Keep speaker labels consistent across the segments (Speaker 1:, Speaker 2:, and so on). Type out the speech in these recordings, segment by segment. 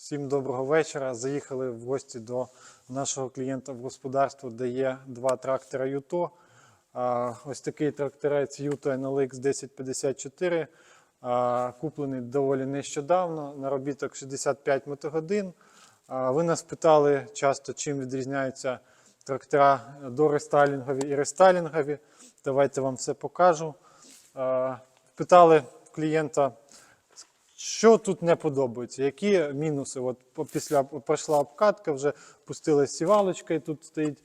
Speaker 1: Всім доброго вечора. Заїхали в гості до нашого клієнта в господарство, де є два трактора Юто. Ось такий тракторець Юто NLX 1054. Куплений доволі нещодавно, наробіток 65 мотогодин. Ви нас питали часто, чим відрізняються трактора дорестайлінгові і рестайлінгові. Давайте вам все покажу. Питали клієнта, що тут не подобається? Які мінуси? От після пройшла обкатка, вже пустилась сівалочка, і тут стоїть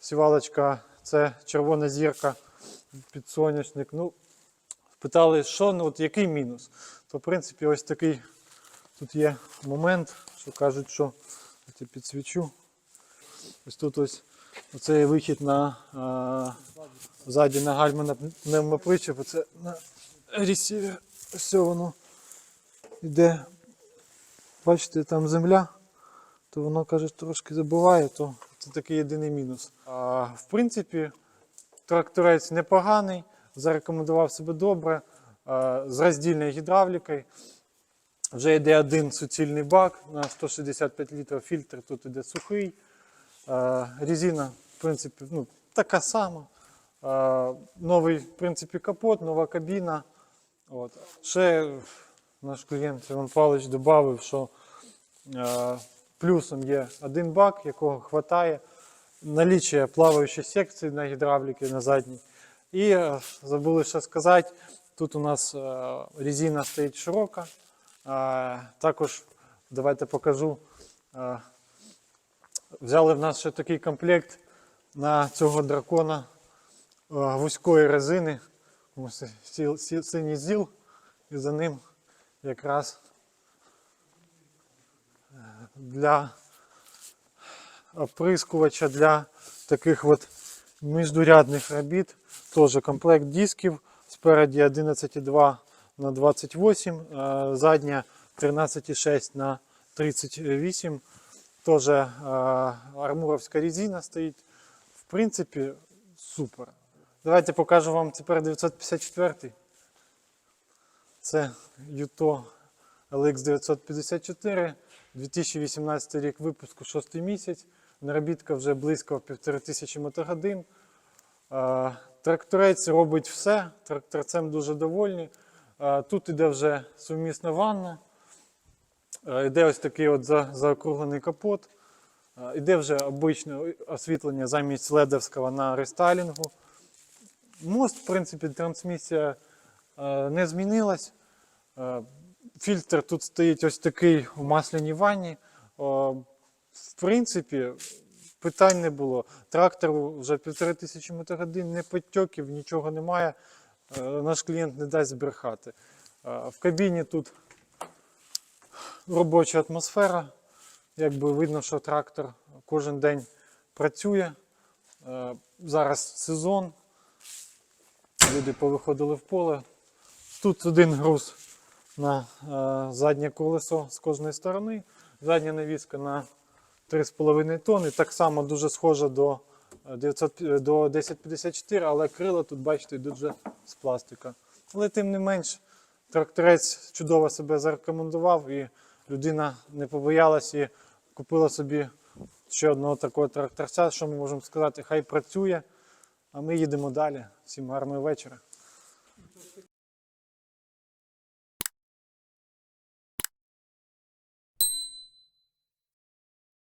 Speaker 1: сівалочка, це червона зірка, підсоняшник. Ну, питали, що, ну, от який мінус? То, в принципі, ось такий тут є момент, що кажуть, що я підсвічу. Ось тут ось оцей вихід на а, ззаді на гальма на пневмопричеп, оце на ресівер. Все воно йде, бачите, там земля, то воно каже, трошки забуває, то це такий єдиний мінус. А, в принципі, тракторець непоганий, зарекомендував себе добре, а, з роздільною гідравлікою. Вже йде один суцільний бак на 165 літрів, фільтр тут іде сухий. А, резина, в принципі, ну, така сама. А, новий, в принципі, капот, нова кабіна. От. Ще наш клієнт Іван Павлович додав, що е, плюсом є один бак, якого вистачає, налічує плаваючої секції на гідравліки на задній. І е, забули ще сказати, тут у нас е, резина стоїть широка. Е, також давайте покажу. Е, взяли в нас ще такий комплект на цього дракона е, вузької резини. Синій зіл, і за ним якраз е, для оприскувача для таких от міждурядних робіт. Теж комплект дисків. Спереді 11,2 на 28, е, задня 13,6 на 38. Теж е, армуровська резина стоїть. В принципі, супер. Давайте покажу вам тепер 954. Це Юто LX 954, 2018 рік випуску, 6 місяць. Наробітка вже близько 1500 мотогодин. Тракторець робить все, тракторцем дуже довольні. Тут іде вже сумісна ванна. Іде ось такий от заокруглений капот. Іде вже обичне освітлення замість ледовського на рестайлінгу. Мост, в принципі, трансмісія не змінилась. Е, Фільтр тут стоїть ось такий у масляній ванні. В принципі, питань не було. Трактору вже півтори тисячі мотогодин, не потьоків, нічого немає. Е, Наш клієнт не дасть збрехати. Е, В кабіні тут робоча атмосфера. Якби видно, що трактор кожен день працює. Е, Зараз сезон. Люди повиходили в поле. Тут один груз на е, заднє колесо з кожної сторони. Задня навіска на 3,5 тонни. Так само дуже схожа до, е, 900, е, до 1054, але крила тут, бачите, йдуть вже з пластика. Але тим не менш, тракторець чудово себе зарекомендував і людина не побоялась і купила собі ще одного такого тракторця. Що ми можемо сказати? Хай працює, а ми їдемо далі. Всім гарного вечора.